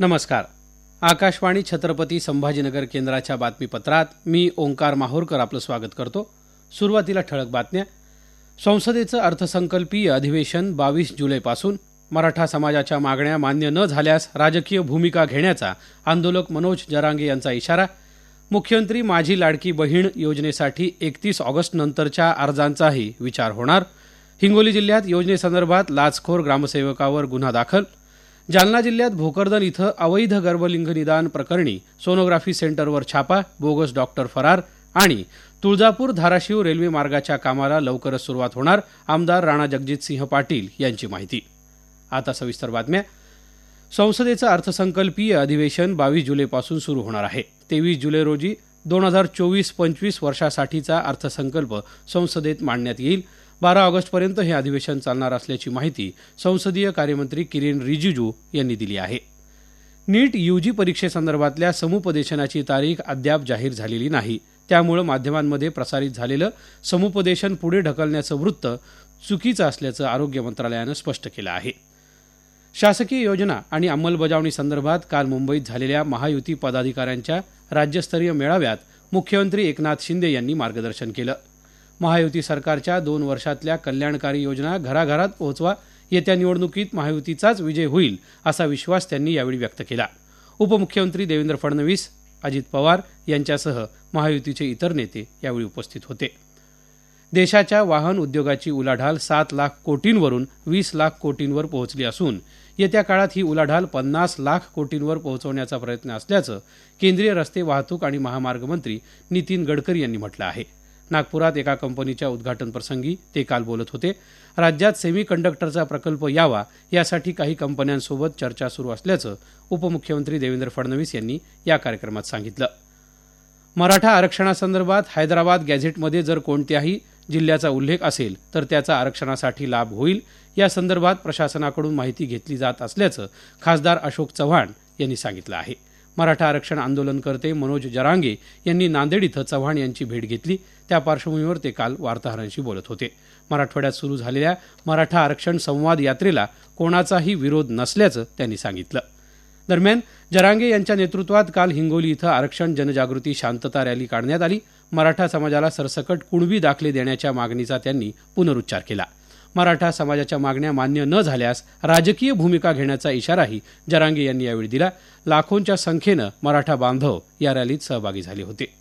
नमस्कार. आकाशवाणी छत्रपती संभाजीनगर केंद्राच्या बातमीपत्रात मी ओंकार माहूरकर आपलं स्वागत करतो. सुरुवातीला ठळक बातम्या. संसदेचं अर्थसंकल्पीय अधिवेशन बावीस जुलैपासून. मराठा समाजाच्या मागण्या मान्य न झाल्यास राजकीय भूमिका घेण्याचा आंदोलक मनोज जरांगे यांचा इशारा. मुख्यमंत्री माझी लाडकी बहीण योजनेसाठी एकतीस ऑगस्ट नंतरच्या अर्जांचाही विचार होणार. हिंगोली जिल्ह्यात योजनेसंदर्भात लाचखोर ग्रामसेवकावर गुन्हा दाखल. जालना जिल्ह्यात भोकरदन इथं अवैध गर्भलिंग निदान प्रकरणी सोनोग्राफी सेंटरवर छापा बोगस डॉक्टर फरार आणि तुळजापूर धाराशिव रेल्वे मार्गाच्या कामाला लवकरच सुरुवात होणार आमदार राणा जगजितसिंह पाटील यांची माहिती. आता सविस्तर बातम्या. संसदेचं अर्थसंकल्पीय अधिवेशन बावीस जुलैपासून सुरू होणार आहे. तेवीस जुलै रोजी दोन हजार चोवीस पंचवीस वर्षासाठीचा अर्थसंकल्प संसदेत मांडण्यात येईल. बारा ऑगस्टपर्यंत हे अधिवेशन चालणार असल्याची माहिती संसदीय कार्यमंत्री किरेन रिजिजू यांनी दिली आहे. नीट यूजी परीक्षेसंदर्भातल्या समुपदेशनाची तारीख अद्याप जाहीर झालेली नाही. त्यामुळे माध्यमांमध्ये प्रसारित झालेलं समुपदेशन पुढे ढकलण्याचं वृत्त चुकीचं असल्याचं आरोग्य मंत्रालयानं स्पष्ट केलं आहे. शासकीय योजना आणि अंमलबजावणी संदर्भात काल मुंबईत झालेल्या महायुती पदाधिकाऱ्यांच्या राज्यस्तरीय मेळाव्यात मुख्यमंत्री एकनाथ शिंदे यांनी मार्गदर्शन केलं. महायुती सरकारच्या दोन वर्षातल्या कल्याणकारी योजना घराघरात पोहोचवा येत्या निवडणुकीत महायुतीचाच विजय होईल असा विश्वास त्यांनी यावेळी व्यक्त केला. उपमुख्यमंत्री देवेंद्र फडणवीस अजित पवार यांच्यासह महायुतीचे इतर नेते यावेळी उपस्थित होते. देशाच्या वाहन उद्योगाची उलाढाल सात लाख कोटींवरून वीस लाख कोटींवर पोहोचली असून येत्या काळात ही उलाढाल पन्नास लाख कोटींवर पोहोचवण्याचा प्रयत्न असल्याचं केंद्रीय रस्ते वाहतूक आणि महामार्ग मंत्री नितीन गडकरी यांनी म्हटलं आहे. नागपुरात एका कंपनीच्या उद्घाटनप्रसंगी ते काल बोलत होते. राज्यात सेमी कंडक्टरचा प्रकल्प यावा यासाठी काही कंपन्यांसोबत चर्चा सुरू असल्याचं उपमुख्यमंत्री देवेंद्र फडणवीस यांनी या कार्यक्रमात सांगितलं. मराठा आरक्षणासंदर्भात हैदराबाद गॅझेटमध्ये जर कोणत्याही जिल्ह्याचा उल्लेख असेल तर त्याचा आरक्षणासाठी लाभ होईल या संदर्भात प्रशासनाकडून माहिती घेतली जात असल्याचं खासदार अशोक चव्हाण यांनी सांगितलं आहे. मराठा आरक्षण आंदोलनकर्ते मनोज जरांगे यांनी नांदेड इथं चव्हाण यांची भेट घेतली. त्या पार्श्वभूमीवर ते काल वार्ताहरांशी बोलत होते. मराठवाड्यात सुरू झालेल्या मराठा आरक्षण संवाद यात्रेला कोणाचाही विरोध नसल्याचं त्यांनी सांगितलं. दरम्यान जरांगे यांच्या नेतृत्वात काल हिंगोली इथं आरक्षण जनजागृती शांतता रॅली काढण्यात आली. मराठा समाजाला सरसकट कुणबी दाखले देण्याच्या मागणीचा त्यांनी पुनरुच्चार केला. मराठा समाजाच्या मागण्या मान्य न झाल्यास राजकीय भूमिका घेण्याचा इशाराही जरांगे यांनी यावेळी दिला. लाखोंच्या संख्येनं मराठा बांधव या रॅलीत सहभागी झाले होते.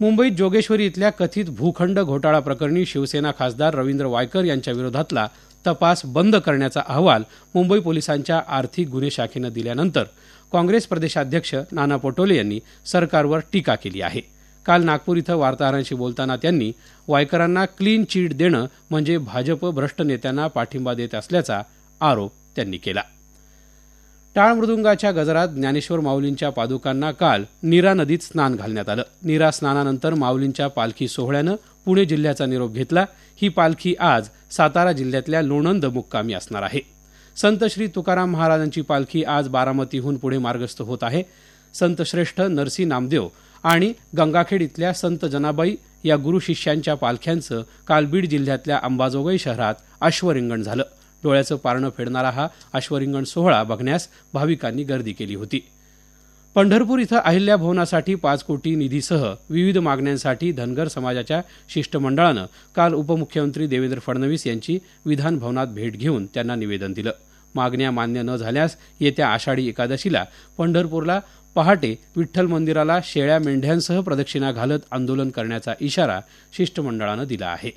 मुंबईत जोगेश्वरी इथल्या कथित भूखंड घोटाळा प्रकरणी शिवसेना खासदार रवींद्र वायकर यांच्या विरोधातला तपास बंद करण्याचा अहवाल मुंबई पोलिसांच्या आर्थिक गुन्हे शाखेनं दिल्यानंतर काँग्रेस प्रदेशाध्यक्ष नाना पटोले यांनी सरकारवर टीका केली आहे. काल नागपूर इथं वार्ताहरांशी बोलताना त्यांनी वायकरांना क्लीन चीट देणं म्हणजे भाजप भ्रष्ट नेत्यांना पाठिंबा देत असल्याचा आरोप त्यांनी केला. टाळ मृदुंगाच्या गजरात ज्ञानेश्वर माऊलींच्या पादुकांना काल नीरा नदीत स्नान घालण्यात आलं. नीरा स्नानानंतर माऊलींच्या पालखी सोहळ्यानं पुणे जिल्ह्याचा निरोप घेतला. ही पालखी आज सातारा जिल्ह्यातल्या लोणंद मुक्कामी असणार आहे. संत श्री तुकाराम महाराजांची पालखी आज बारामतीहून पुढे मार्गस्थ होत आहे. संतश्रेष्ठ नरसी नामदेव आणि गंगाखेड इथल्या संत जनाबाई या गुरु शिष्यांच्या पालख्यांचं काल बीड जिल्ह्यातल्या अंबाजोगाई शहरात अश्वरिंगण झालं. डोळ्याचं पारणं फेडणारा हा अश्वरिंगण सोहळा बघण्यास भाविकांनी गर्दी केली होती. पंढरपूर इथं अहिल्या भवनासाठी पाच कोटी निधीसह विविध मागण्यांसाठी धनगर समाजाच्या शिष्टमंडळानं काल उपमुख्यमंत्री देवेंद्र फडणवीस यांची विधान भवनात भेट घेऊन त्यांना निवेदन दिलं. मागण्या मान्य न झाल्यास येत्या आषाढी एकादशीला पंढरपूरला पहाटे विठ्ठल मंदिराला शेळ्या मेंढ्यांसह प्रदक्षिणा घालत आंदोलन करण्याचा इशारा शिष्टमंडळानं दिला आहे.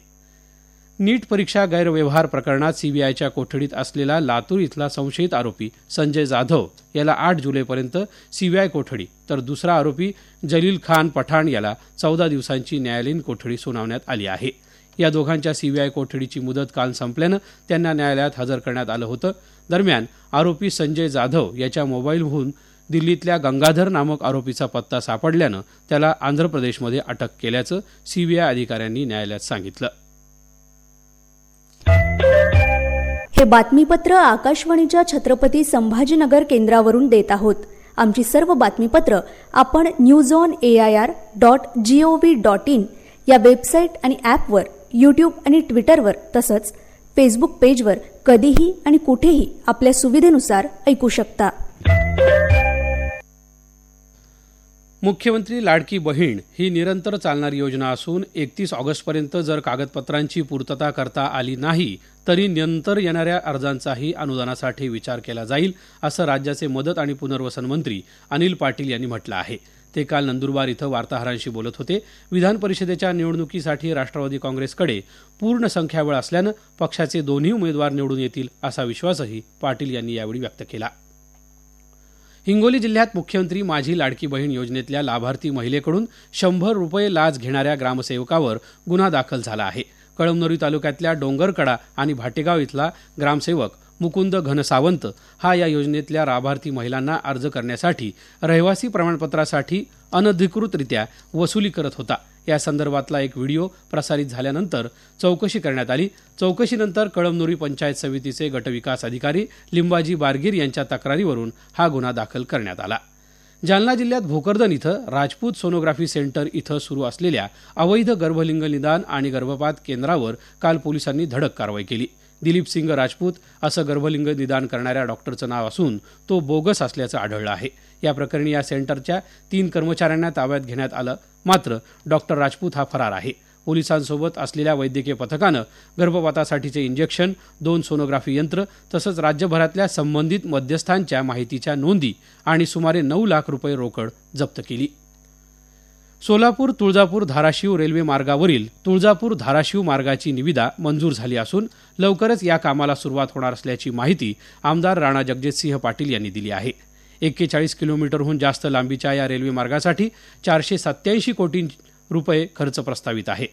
नीट परीक्षा गैरव्यवहार प्रकरणात सीबीआयच्या कोठडीत असलेला लातूर इथला संशयित आरोपी संजय जाधव याला आठ जुलैपर्यंत सीबीआय कोठडी तर दुसरा आरोपी जलील खान पठाण याला चौदा दिवसांची न्यायालयीन कोठडी सुनावण्यात आली आहे. या दोघांच्या सीबीआय कोठडीची मुदत काल संपल्यानं त्यांना न्यायालयात हजर करण्यात आलं होतं. दरम्यान आरोपी संजय जाधव याच्या मोबाईलहून दिल्लीतल्या गंगाधर नामक आरोपीचा पत्ता सापडल्यानं त्याला आंध्र प्रदेशमध्ये अटक केल्याचं सीबीआय अधिकाऱ्यांनी न्यायालयात सांगितलं. हे बातमीपत्र आकाशवाणीच्या छत्रपती संभाजीनगर केंद्रावरून देत आहोत. आमची सर्व बातमीपत्र आपण news on A I R dot G O V dot I N website आणि ॲपवर यूट्यूब आणि ट्विटरवर तसंच फेसबुक पेजवर कधीही आणि कुठेही आपल्या सुविधेनुसार ऐकू शकता. मुख्यमंत्री लाडकी बहीण ही निरंतर चालणारी योजना असून एकतीस ऑगस्टपर्यंत जर कागदपत्रांची पूर्तता करता आली नाही तरी नंतर येणाऱ्या अर्जांचाही अनुदानासाठी विचार केला जाईल असं राज्याचे मदत आणि पुनर्वसन मंत्री अनिल पाटील यांनी म्हटलं आहे. ते काल नंदुरबार इथं वार्ताहरांशी बोलत होते. विधान परिषदेच्या निवडणुकीसाठी राष्ट्रवादी काँग्रेसकडे पूर्ण संख्याबळ असल्यानं पक्षाचे दोन्ही उमेदवार निवडून येतील असा विश्वासही पाटील यांनी यावेळी व्यक्त केला. हिंगोली जिल्ह्यात मुख्यमंत्री माझी लाडकी बहीण योजनेतल्या लाभार्थी महिलेकडून शंभर रुपये लाच घेणाऱ्या ग्रामसेवकावर गुन्हा दाखल झाला आहे. कळमनुरी तालुक्यातल्या डोंगरकडा आणि भाटेगाव इथला ग्रामसेवक मुकुंद घनसावंत हा या योजनेतल्या लाभार्थी महिलांना अर्ज करण्यासाठी रहिवासी प्रमाणपत्रासाठी अनधिकृतरित्या वसुली करत होता. या संदर्भातला एक व्हिडिओ प्रसारित झाल्यानंतर चौकशी करण्यात आली. चौकशीनंतर कळमनुरी पंचायत समितीचे गटविकास अधिकारी लिंबाजी बारगीर यांच्या तक्रारीवरून हा गुन्हा दाखल करण्यात आला. जालना जिल्ह्यात भोकरदन इथं राजपूत सोनोग्राफी सेंटर इथं सुरू असलेल्या अवैध गर्भलिंग निदान आणि गर्भपात केंद्रावर काल पोलिसांनी धडक कारवाई केली. दिलीप सिंग राजपूत असं गर्भलिंग निदान करणाऱ्या डॉक्टरचं नाव असून तो बोगस असल्याचं आढळलं आहे. या प्रकरणी या सेंटरच्या तीन कर्मचाऱ्यांना ताब्यात घेण्यात आलं मात्र डॉक्टर राजपूत हा फरार आहे. पोलिसांसोबत असलेल्या वैद्यकीय पथकानं गर्भपातासाठीचे इंजेक्शन दोन सोनोग्राफी यंत्र तसंच राज्यभरातल्या संबंधित मध्यस्थांच्या माहितीच्या नोंदी आणि सुमारे नऊ लाख रुपये रोकड जप्त केली. सोलापूर तुळजापूर धाराशिव रेल्वे मार्गावरील तुळजापूर धाराशिव मार्गाची निविदा मंजूर झाली असून लवकरच या कामाला सुरुवात होणार असल्याची माहिती आमदार राणा जगजितसिंह पाटील यांनी दिली आहे. एक्केचाळीस किलोमीटरहून जास्त लांबीच्या या रेल्वे मार्गासाठी चारशे सत्याऐंशी कोटी रुपये खर्च प्रस्तावित आहे.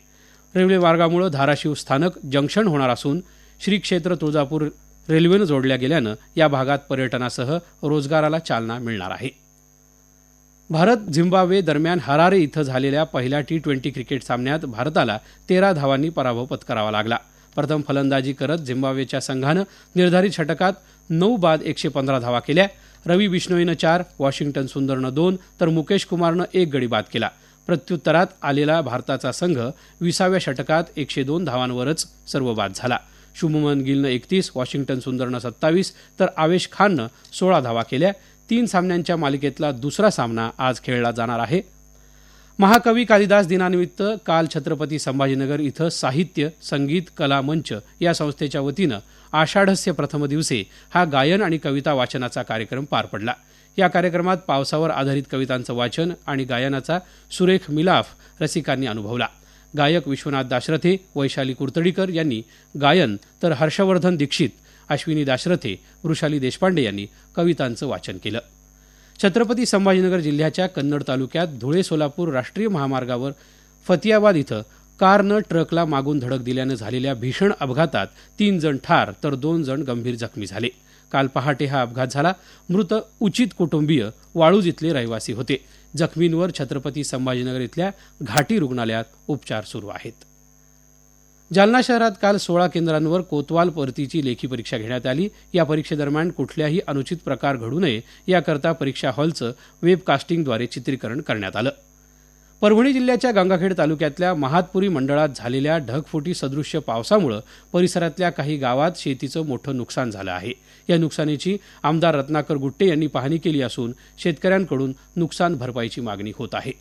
रेल्वे मार्गामुळे धाराशिव स्थानक जंक्शन होणार असून श्री क्षेत्र तुळजापूर रेल्वेनं जोडल्या गेल्यानं या भागात पर्यटनासह रोजगाराला चालना मिळणार आहे. भारत झिम्बाब्वे दरम्यान हरारे इथं झालेल्या पहिल्या टी ट्वेंटी क्रिकेट सामन्यात भारताला तेरा धावांनी पराभव पत्करावा लागला. प्रथम फलंदाजी करत झिम्बाब्वेच्या संघानं निर्धारित षटकात नऊ बाद एकशे पंधरा धावा केल्या. रवी बिश्नोईनं चार वॉशिंग्टन सुंदरनं दोन तर मुकेश कुमारनं एक गडी बाद केला. प्रत्युत्तरात आलेला भारताचा संघ विसाव्या षटकात एकशे दोन धावांवरच सर्व बाद झाला. शुभमन गिलनं एकतीस वॉशिंग्टन सुंदरनं सत्तावीस तर आवेश खाननं सोळा धावा केल्या. तीन सामन्यांच्या मालिकेतला दुसरा सामना आज खेळला जाणार आहे. महाकवी कालिदास दिनानिमित्त काल छत्रपती संभाजीनगर इथं साहित्य संगीत कला मंच या संस्थेच्या वतीनं आषाढस्य प्रथम दिवसे हा गायन आणि कविता वाचनाचा कार्यक्रम पार पडला. या कार्यक्रमात पावसावर आधारित कवितांचं वाचन आणि गायनाचा सुरेख मिलाफ रसिकांनी अनुभवला. गायक विश्वनाथ दाशरथे वैशाली कुर्तडीकर यांनी गायन तर हर्षवर्धन दीक्षित अश्विनी दाशरथे वृषाली देशपांडे यांनी कवितांचं वाचन केलं. छत्रपती संभाजीनगर जिल्ह्याच्या कन्नड तालुक्यात धुळे सोलापूर राष्ट्रीय महामार्गावर फतियाबाद इथं कारनं ट्रकला मागून धडक दिल्यानं झालेल्या भीषण अपघातात तीन जण ठार तर दोन जण गंभीर जखमी झाले. काल पहाटे हा अपघात झाला. मृत उचित कुटुंबीय वाळूज इथले रहिवासी होते. जखमींवर छत्रपती संभाजीनगर इथल्या घाटी रुग्णालयात उपचार सुरू आहेत. जालना शहरात काल सोळा केंद्रांवर कोतवाल परतीची लेखी परीक्षा घेण्यात आली. या परीक्षेदरम्यान कुठल्याही अनुचित प्रकार घडू नये याकरता परीक्षा हॉलचं वेबकास्टिंगद्वारे चित्रीकरण करण्यात आलं. परभणी जिल्ह्याच्या गंगाखेड तालुक्यातल्या महातपुरी मंडळात झालेल्या ढगफुटी सदृश्य पावसामुळे परिसरातल्या काही गावात शेतीचं मोठं नुकसान झालं आहे. या नुकसानीची आमदार रत्नाकर गुट्टे यांनी पाहणी केली असून शेतकऱ्यांकडून नुकसान भरपाईची मागणी होत आहे.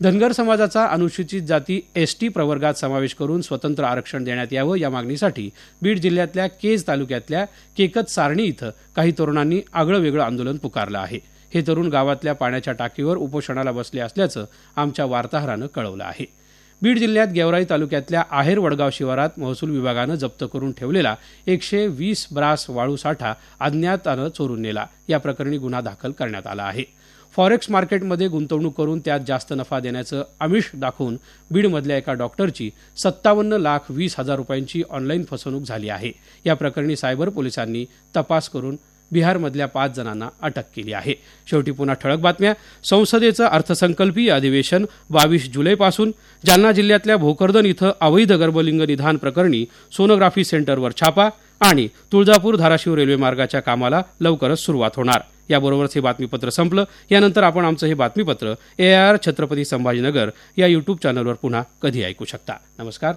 धनगर समाजाचा अनुसूचित जाती एसटी प्रवर्गात समावेश करून स्वतंत्र आरक्षण देण्यात यावं या मागणीसाठी बीड जिल्ह्यातल्या केज तालुक्यातल्या केकत सारणी इथं काही तरुणांनी आगळं वेगळं आंदोलन पुकारलं आहे. हे तरुण गावातल्या पाण्याच्या टाकीवर उपोषणाला बसले असल्याचं आमच्या वार्ताहरानं कळवलं आहे. बीड जिल्ह्यात गेवराई तालुक्यातल्या आहेर वडगाव शिवारात महसूल विभागानं जप्त करून ठेवलेला एकशे वीस ब्रास वाळू साठा अज्ञातानं चोरून नेला. या प्रकरणी गुन्हा दाखल करण्यात आला आहे. फॉरेक्स मार्केटमध्ये गुंतवणूक करून त्यात जास्त नफा देण्याचं आमिष दाखवून बीडमधल्या एका डॉक्टरची सत्तावन्न लाख वीस हजार रुपयांची ऑनलाईन फसवणूक झाली आहे. या प्रकरणी सायबर पोलिसांनी तपास करून बिहारमधल्या पाच जणांना अटक केली आहे. शेवटी पुन्हा ठळक बातम्या. संसदेचं अर्थसंकल्पीय अधिवेशन बावीस जुलैपासून. जालना जिल्ह्यातल्या भोकरदन इथं अवैध गर्भलिंग निधान प्रकरणी सोनोग्राफी सेंटरवर छापा आणि तुळजापूर धाराशिव रेल्वे मार्गाच्या कामाला लवकरच सुरुवात होणार. याबरोबरच हे बातमीपत्र संपलं. यानंतर आपण आमचं हे बातमीपत्र ए आर छत्रपती संभाजीनगर या यूट्यूब चॅनलवर पुन्हा कधी ऐकू शकता. नमस्कार.